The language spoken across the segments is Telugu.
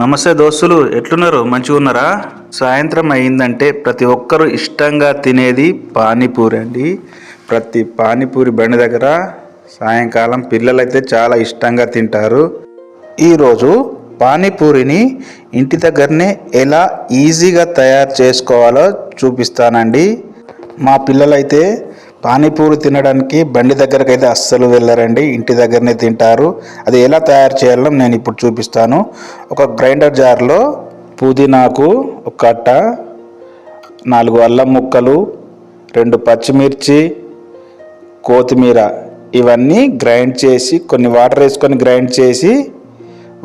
నమస్తే దోస్తులు ఎట్లున్నారు? మంచిగా ఉన్నారా సాయంత్రం అయిందంటే ప్రతి ఒక్కరు ఇష్టంగా తినేది పానీపూరి అండి. ప్రతి పానీపూరి బండి దగ్గర సాయంకాలం పిల్లలైతే చాలా ఇష్టంగా తింటారు. ఈరోజు పానీపూరిని ఇంటి దగ్గరనే ఎలా ఈజీగా తయారు చేసుకోవాలో చూపిస్తానండి. మా పిల్లలైతే పానీపూరి తినడానికి బండి దగ్గరకు అయితే అస్సలు వెళ్ళారండి. ఇంటి దగ్గరనే తింటారు. అది ఎలా తయారు చేయాలో నేను ఇప్పుడు చూపిస్తాను. ఒక గ్రైండర్ జార్లో పుదీనాకు ఒక కట్ట నాలుగు అల్లం ముక్కలు రెండు పచ్చిమిర్చి కొత్తిమీర ఇవన్నీ గ్రైండ్ చేసి కొన్ని వాటర్ వేసుకొని గ్రైండ్ చేసి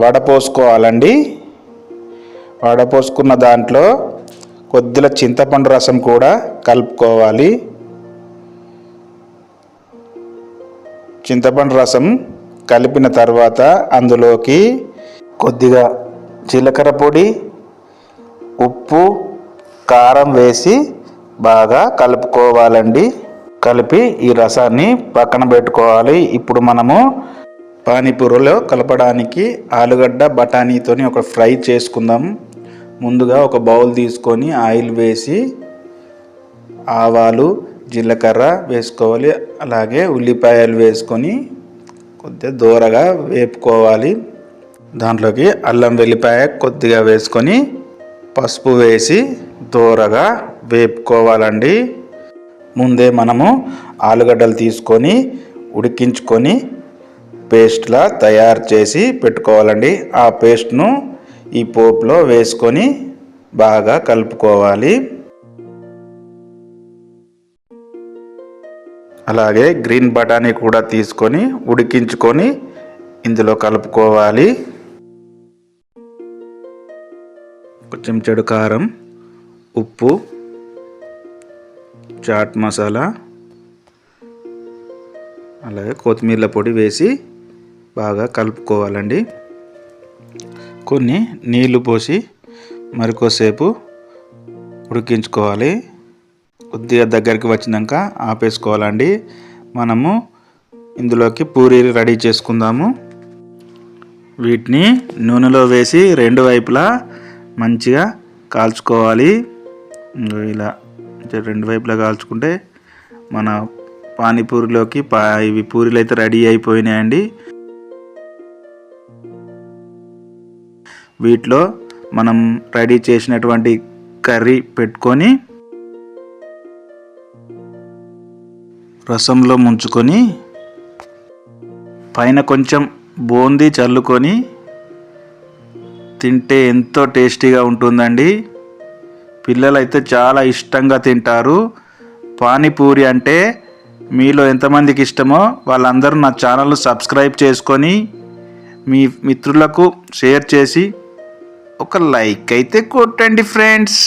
వడపోసుకోవాలండి వడపోసుకున్న దాంట్లో కొద్దిగా చింతపండు రసం కూడా కలుపుకోవాలి. చింతపండు రసం కలిపిన తర్వాత అందులోకి కొద్దిగా జీలకర్ర పొడి ఉప్పు కారం వేసి బాగా కలుపుకోవాలండి. కలిపి ఈ రసాన్ని పక్కన పెట్టుకోవాలి. ఇప్పుడు మనము పానీపూరిలో కలపడానికి ఆలుగడ్డ బఠానీతోని ఒక ఫ్రై చేసుకుందాం. ముందుగా ఒక బౌల్ తీసుకొని ఆయిల్ వేసి ఆవాలు జీలకర్ర వేసుకోవాలి అలాగే ఉల్లిపాయలు వేసుకొని కొద్దిగా దూరగా వేపుకోవాలి. దాంట్లోకి అల్లం వెల్లిపాయ కొద్దిగా వేసుకొని పసుపు వేసి దూరగా వేపుకోవాలండి. ముందే మనము ఆలుగడ్డలు తీసుకొని ఉడికించుకొని పేస్ట్లా తయారు చేసి పెట్టుకోవాలండి. ఆ పేస్ట్ను ఈ పోపులో వేసుకొని బాగా కలుపుకోవాలి. అలాగే గ్రీన్ బఠానీ కూడా తీసుకొని ఉడికించుకొని ఇందులో కలుపుకోవాలి. ఒక చెంచాడు కారం ఉప్పు చాట్ మసాలా అలాగే కొత్తిమీర పొడి వేసి బాగా కలుపుకోవాలండి. కొన్ని నీళ్ళు పోసి మరికోసేపు ఉడికించుకోవాలి. కొద్దిగా దగ్గరికి వచ్చినాక ఆపేసుకోవాలండి. మనము ఇందులోకి పూరీలు రెడీ చేసుకుందాము. వీటిని నూనెలో వేసి రెండు వైపులా మంచిగా కాల్చుకోవాలి. ఇలా రెండు వైపులా కాల్చుకుంటే మన పానీపూరిలోకి పా ఇవి పూరీలు అయితే రెడీ అయిపోయినాయండి. వీటిలో మనం రెడీ చేసినటువంటి కర్రీ పెట్టుకొని రసంలో ముంచుకొని పైన కొంచెం బూందీ చల్లుకొని తింటే ఎంతో టేస్టీగా ఉంటుందండి. పిల్లలైతే చాలా ఇష్టంగా తింటారు. పానీపూరి అంటే మీలో ఎంతమందికి ఇష్టమో వాళ్ళందరూ నా ఛానల్ సబ్స్క్రైబ్ చేసుకొని మీ మిత్రులకు షేర్ చేసి ఒక లైక్ అయితే కొట్టండి ఫ్రెండ్స్.